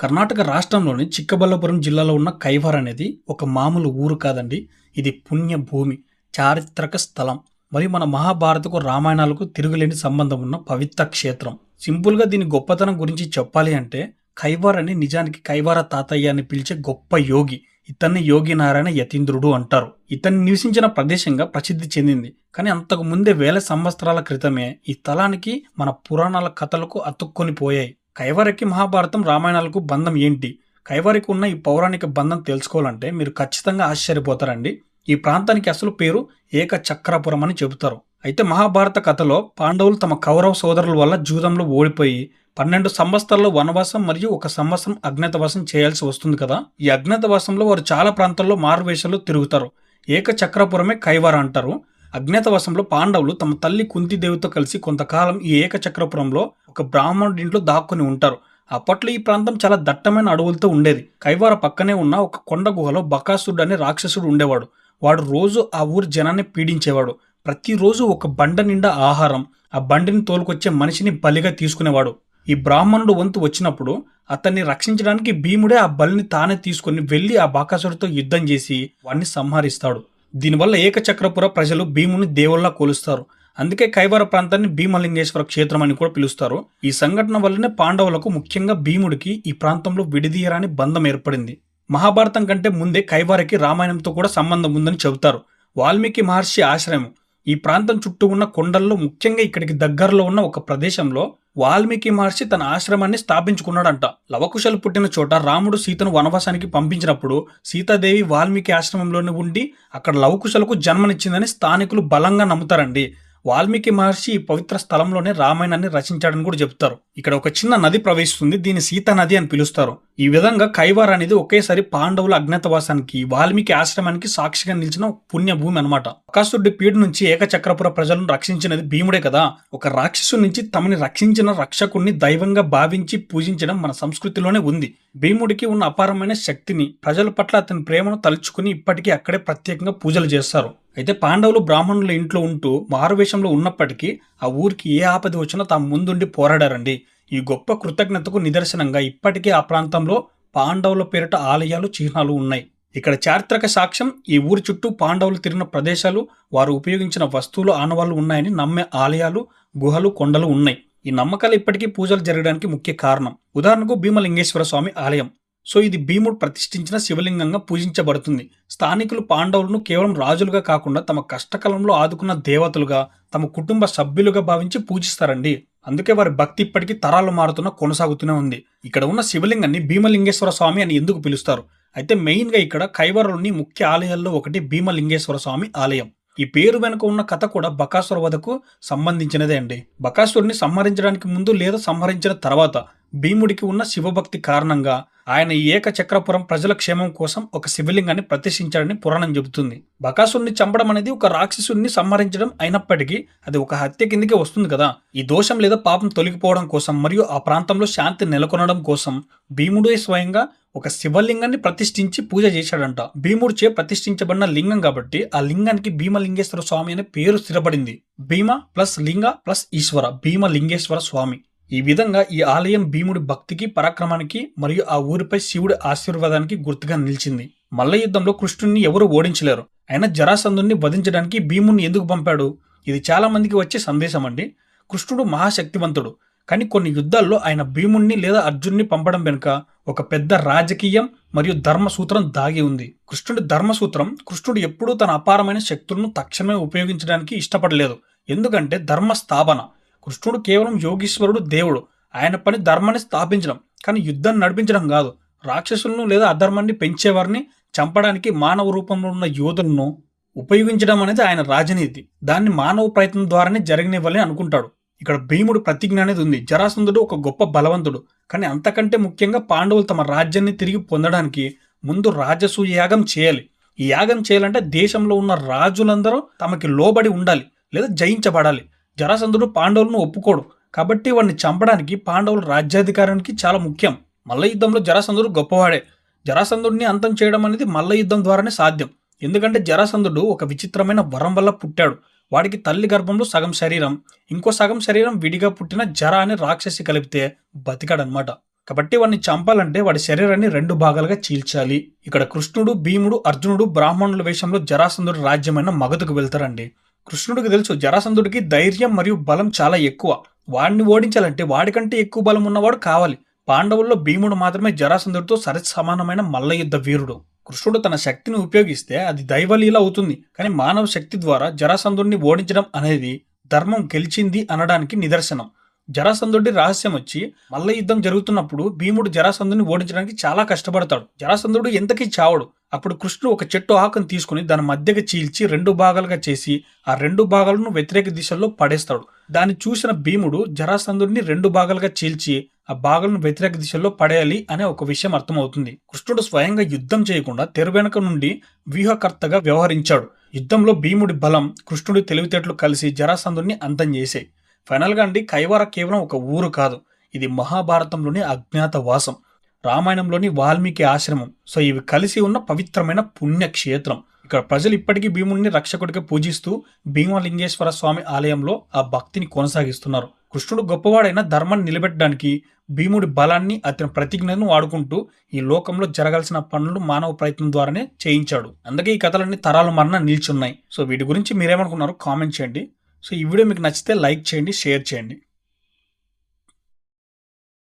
కర్ణాటక రాష్ట్రంలోని చిక్కబల్లపురం జిల్లాలో ఉన్న కైవర్ అనేది ఒక మామూలు ఊరు కాదండి. ఇది పుణ్య భూమి చారిత్రక స్థలం. మరియు మన మహాభారతకు రామాయణాలకు తిరుగులేని సంబంధం ఉన్న పవిత్ర క్షేత్రం. సింపుల్గా దీని గొప్పతనం గురించి చెప్పాలి అంటే కైవార్ అని నిజానికి కైవార తాతయ్య అని పిలిచే గొప్ప యోగి ఇతన్ని యోగి నారాయణ యతీంద్రుడు అంటారు. ఇతన్ని నివసించిన ప్రదేశంగా ప్రసిద్ధి చెందింది. కానీ అంతకు ముందే వేల సంవత్సరాల క్రితమే ఈ స్థలానికి మన పురాణాల కథలకు అతుక్కొని పోయాయి. కైవరికి మహాభారతం రామాయణాలకు బంధం ఏంటి? కైవరికి ఉన్న ఈ పౌరాణిక బంధం తెలుసుకోవాలంటే మీరు ఖచ్చితంగా ఆశ్చర్యపోతారండి. ఈ ప్రాంతానికి అసలు పేరు ఏక చక్రపురం అని చెబుతారు. అయితే మహాభారత కథలో పాండవులు తమ కౌరవ సోదరుల వల్ల జూదంలో ఓడిపోయి పన్నెండు సంవత్సరాల్లో వనవాసం మరియు ఒక సంవత్సరం అజ్ఞాతవాసం చేయాల్సి వస్తుంది కదా? ఈ అజ్ఞాతవాసంలో వారు చాలా ప్రాంతాల్లో మారువేషాలు తిరుగుతారు. ఏక చక్రపురమే కైవార అంటారు. అజ్ఞాతవాసంలో పాండవులు తమ తల్లి కుంతిదేవితో కలిసి కొంతకాలం ఈ ఏకచక్రపురంలో ఒక బ్రాహ్మణుడి ఇంట్లో దాక్కుని ఉంటారు. అప్పట్లో ఈ ప్రాంతం చాలా దట్టమైన అడవులతో ఉండేది. కైవార పక్కనే ఉన్న ఒక కొండ గుహలో బకాసుడు అనే రాక్షసుడు ఉండేవాడు. వాడు రోజు ఆ ఊరి జనాన్ని పీడించేవాడు. ప్రతిరోజు ఒక బండ నిండా ఆహారం ఆ బండిని తోలుకొచ్చే మనిషిని బలిగా తీసుకునేవాడు. ఈ బ్రాహ్మణుడు వంతు వచ్చినప్పుడు అతన్ని రక్షించడానికి భీముడే ఆ బలిని తానే తీసుకుని వెళ్ళి ఆ బాకాసుడితో యుద్ధం చేసి వాడిని సంహరిస్తాడు. దీనివల్ల ఏకచక్రపుర ప్రజలు భీముని దేవుళ్ళా కొలుస్తారు. అందుకే కైవర ప్రాంతాన్ని భీమలింగేశ్వర క్షేత్రం అని కూడా పిలుస్తారు. ఈ సంఘటన వల్లనే పాండవులకు ముఖ్యంగా భీముడికి ఈ ప్రాంతంలో విడిదీయరాని బంధం ఏర్పడింది. మహాభారతం కంటే ముందే కైవారకి రామాయణంతో కూడా సంబంధం ఉందని చెబుతారు. వాల్మీకి మహర్షి ఆశ్రయం ఈ ప్రాంతం చుట్టూ ఉన్న కొండల్లో ముఖ్యంగా ఇక్కడికి దగ్గరలో ఉన్న ఒక ప్రదేశంలో వాల్మీకి మహర్షి తన ఆశ్రమాన్ని స్థాపించుకున్నాడంట. లవకుశలు పుట్టిన చోట రాముడు సీతను వనవాసానికి పంపించినప్పుడు సీతాదేవి వాల్మీకి ఆశ్రమంలోనే ఉండి అక్కడ లవకుశలకు జన్మనిచ్చిందని స్థానికులు బలంగా నమ్ముతారండి. వాల్మీకి మహర్షి ఈ పవిత్ర స్థలంలోనే రామాయణాన్ని రచించాడని కూడా చెప్తారు. ఇక్కడ ఒక చిన్న నది ప్రవహిస్తుంది దీన్ని సీతా నది అని పిలుస్తారు. ఈ విధంగా కైవార్ అనేది ఒకేసారి పాండవుల అజ్ఞాతవాసానికి వాల్మీకి ఆశ్రమానికి సాక్షిగా నిలిచిన పుణ్యభూమి అనమాట అకాసుడి పీడు నుంచి ఏకచక్రపుర ప్రజలను రక్షించినది భీముడే కదా. ఒక రాక్షసు నుంచి తమని రక్షించిన రక్షకుణ్ణి దైవంగా భావించి పూజించడం మన సంస్కృతిలోనే ఉంది. భీముడికి ఉన్న అపారమైన శక్తిని ప్రజల పట్ల అతని ప్రేమను తలుచుకుని ఇప్పటికీ అక్కడే ప్రత్యేకంగా పూజలు చేస్తారు. అయితే పాండవులు బ్రాహ్మణుల ఇంట్లో ఉంటూ మారువేషంలో ఉన్నప్పటికీ ఆ ఊరికి ఏ ఆపద వచ్చినా తాము ముందుండి పోరాడారండి. ఈ గొప్ప కృతజ్ఞతకు నిదర్శనంగా ఇప్పటికీ ఆ ప్రాంతంలో పాండవుల పేరిట ఆలయాలు చిహ్నాలు ఉన్నాయి. ఇక్కడ చారిత్రక సాక్ష్యం ఈ ఊరి చుట్టూ పాండవులు తిరిగిన ప్రదేశాలు వారు ఉపయోగించిన వస్తువులు ఆనవాళ్ళు ఉన్నాయని నమ్మే ఆలయాలు గుహలు కొండలు ఉన్నాయి. ఈ నమ్మకాలు ఇప్పటికీ పూజలు జరగడానికి ముఖ్య కారణం. ఉదాహరణకు భీమలింగేశ్వర స్వామి ఆలయం. సో ఇది భీముడు ప్రతిష్ఠించిన శివలింగంగా పూజించబడుతుంది. స్థానికులు పాండవులను కేవలం రాజులుగా కాకుండా తమ కష్టకాలంలో ఆదుకున్న దేవతలుగా తమ కుటుంబ సభ్యులుగా భావించి పూజిస్తారండి. అందుకే వారి భక్తి ఇప్పటికీ తరాలు మారుతున్న కొనసాగుతూనే ఉంది. ఇక్కడ ఉన్న శివలింగాన్ని భీమలింగేశ్వర స్వామి అని ఎందుకు పిలుస్తారు? అయితే మెయిన్గా ఇక్కడ కైవరంలోని ముఖ్య ఆలయాల్లో ఒకటి భీమలింగేశ్వర స్వామి ఆలయం. ఈ పేరు వెనుక ఉన్న కథ కూడా బకాసుర వధకు సంబంధించినదే అండి. బకాసురుని సంహరించడానికి ముందు లేదా సంహరించిన తర్వాత భీముడికి ఉన్న శివభక్తి కారణంగా ఆయన ఈ ఏకచక్రపురం ప్రజల క్షేమం కోసం ఒక శివలింగాన్ని ప్రతిష్ఠించాడని పురాణం చెబుతుంది. బకాసురుని చంపడం అనేది ఒక రాక్షసుని సంహరించడం అయినప్పటికీ అది ఒక హత్య కిందకే వస్తుంది కదా. ఈ దోషం లేదా పాపం తొలగిపోవడం కోసం మరియు ఆ ప్రాంతంలో శాంతి నెలకొనడం కోసం భీముడే స్వయంగా ఒక శివలింగాన్ని ప్రతిష్ఠించి పూజ చేశాడంట. భీముడిచే ప్రతిష్ఠించబడిన లింగం కాబట్టి ఆ లింగానికి భీమలింగేశ్వర స్వామి అనే పేరు స్థిరపడింది. Bhima plus Linga plus Eshwara Bhimalingeshwara Swami. ఈ విధంగా ఈ ఆలయం భీముడి భక్తికి పరాక్రమానికి మరియు ఆ ఊరిపై శివుడి ఆశీర్వాదానికి గుర్తుగా నిలిచింది. మల్ల యుద్ధంలో కృష్ణుణ్ణి ఎవరు ఓడించలేరు. అయినా జరాసంధుణ్ణి వధించడానికి భీముణ్ణి ఎందుకు పంపాడు? ఇది చాలా మందికి వచ్చే సందేశం అండి. కృష్ణుడు మహాశక్తివంతుడు. కానీ కొన్ని యుద్ధాల్లో ఆయన భీముణ్ణి లేదా అర్జున్ని పంపడం వెనుక ఒక పెద్ద రాజకీయం మరియు ధర్మసూత్రం దాగి ఉంది. కృష్ణుడి ధర్మసూత్రం కృష్ణుడు ఎప్పుడూ తన అపారమైన శక్తులను తక్షణమే ఉపయోగించడానికి ఇష్టపడలేదు. ఎందుకంటే ధర్మ స్థాపన కృష్ణుడు కేవలం యోగీశ్వరుడు దేవుడు. ఆయన పని ధర్మాన్ని స్థాపించడం. కానీ యుద్ధాన్ని నడిపించడం కాదు. రాక్షసులను లేదా అధర్మాన్ని పెంచేవారిని చంపడానికి మానవ రూపంలో ఉన్న యోధులను ఉపయోగించడం అనేది ఆయన రాజనీతి. దాన్ని మానవ ప్రయత్నం ద్వారానే జరగనివ్వాలని అనుకుంటాడు. ఇక్కడ భీముడు ప్రతిజ్ఞ అనేది ఉంది. జరాసంధుడు ఒక గొప్ప బలవంతుడు. కానీ అంతకంటే ముఖ్యంగా పాండవులు తమ రాజ్యాన్ని తిరిగి పొందడానికి ముందు రాజసూయ యాగం చేయాలి. ఈ యాగం చేయాలంటే దేశంలో ఉన్న రాజులందరూ తమకి లోబడి ఉండాలి. లేదా జయించబడాలి. జరాసంధుడు పాండవులను ఒప్పుకోడు. కాబట్టి వాడిని చంపడానికి పాండవుల రాజ్యాధికారానికి చాలా ముఖ్యం. మల్ల యుద్ధంలో జరాసంధుడు గొప్పవాడే. జరాసంధుడిని అంతం చేయడం అనేది మల్ల యుద్ధం ద్వారానే సాధ్యం. ఎందుకంటే జరాసంధుడు ఒక విచిత్రమైన వరం వల్ల పుట్టాడు. వాడికి తల్లి గర్భంలో సగం శరీరం ఇంకో సగం శరీరం విడిగా పుట్టిన జర అనే రాక్షసి కలిపితే బతికాడనమాట కాబట్టి వాడిని చంపాలంటే వాడి శరీరాన్ని రెండు భాగాలుగా చీల్చాలి. ఇక్కడ కృష్ణుడు భీముడు అర్జునుడు బ్రాహ్మణుల వేషంలో జరాసంధుడి రాజ్యమైన మగధకు వెళ్తారండి. కృష్ణుడికి తెలుసు జరాసంధుడికి ధైర్యం మరియు బలం చాలా ఎక్కువ. వాడిని ఓడించాలంటే వాడికంటే ఎక్కువ బలం ఉన్నవాడు కావాలి. పాండవుల్లో భీముడు మాత్రమే జరాసంధుడితో సరి సమానమైన మల్లయుద్ధ వీరుడు. కృష్ణుడు తన శక్తిని ఉపయోగిస్తే అది దైవలీల అవుతుంది. కానీ మానవ శక్తి ద్వారా జరాసంధుడిని ఓడించడం అనేది ధర్మం గెలిచింది అనడానికి నిదర్శనం. జరాసంధుడి రహస్యం వచ్చి మల్ల యుద్ధం జరుగుతున్నప్పుడు భీముడు జరాసంధుని ఓడించడానికి చాలా కష్టపడతాడు. జరాసంధుడు ఎంతకీ చావడు. అప్పుడు కృష్ణుడు ఒక చెట్టు ఆకును తీసుకుని దాని మధ్యగా చీల్చి రెండు భాగాలుగా చేసి ఆ రెండు భాగాలను వ్యతిరేక దిశల్లో పడేస్తాడు. దాన్ని చూసిన భీముడు జరాసంధుడిని రెండు భాగాలుగా చీల్చి ఆ భాగాలను వ్యతిరేక దిశల్లో పడేయాలి అనే ఒక విషయం అర్థమవుతుంది. కృష్ణుడు స్వయంగా యుద్ధం చేయకుండా తెరు వెనుక నుండి వ్యూహకర్తగా వ్యవహరించాడు. యుద్ధంలో భీముడి బలం కృష్ణుడి తెలివితేటలు కలిసి జరాసంధుడిని అంతం చేశాయి. ఫైనల్గా అండి కైవార కేవలం ఒక ఊరు కాదు ఇది మహాభారతంలోని అజ్ఞాత వాసం రామాయణంలోని వాల్మీకి ఆశ్రమం. సో ఇవి కలిసి ఉన్న పవిత్రమైన పుణ్యక్షేత్రం. ఇక్కడ ప్రజలు ఇప్పటికీ భీముడిని రక్షకుడిగా పూజిస్తూ భీమలింగేశ్వర స్వామి ఆలయంలో ఆ భక్తిని కొనసాగిస్తున్నారు. కృష్ణుడు గొప్పవాడైన ధర్మాన్ని నిలబెట్టడానికి భీముడి బలాన్ని అతని ప్రతిజ్ఞను వాడుకుంటూ ఈ లోకంలో జరగాల్సిన పనులు మానవ ప్రయత్నం ద్వారానే చేయించాడు. అందుకే ఈ కథలన్నీ తరాలు మరణ నిల్చున్నాయి సో వీటి గురించి మీరేమనుకున్నారో కామెంట్ చేయండి. సో ఈ వీడియో మీకు నచ్చితే లైక్ చేయండి షేర్ చేయండి.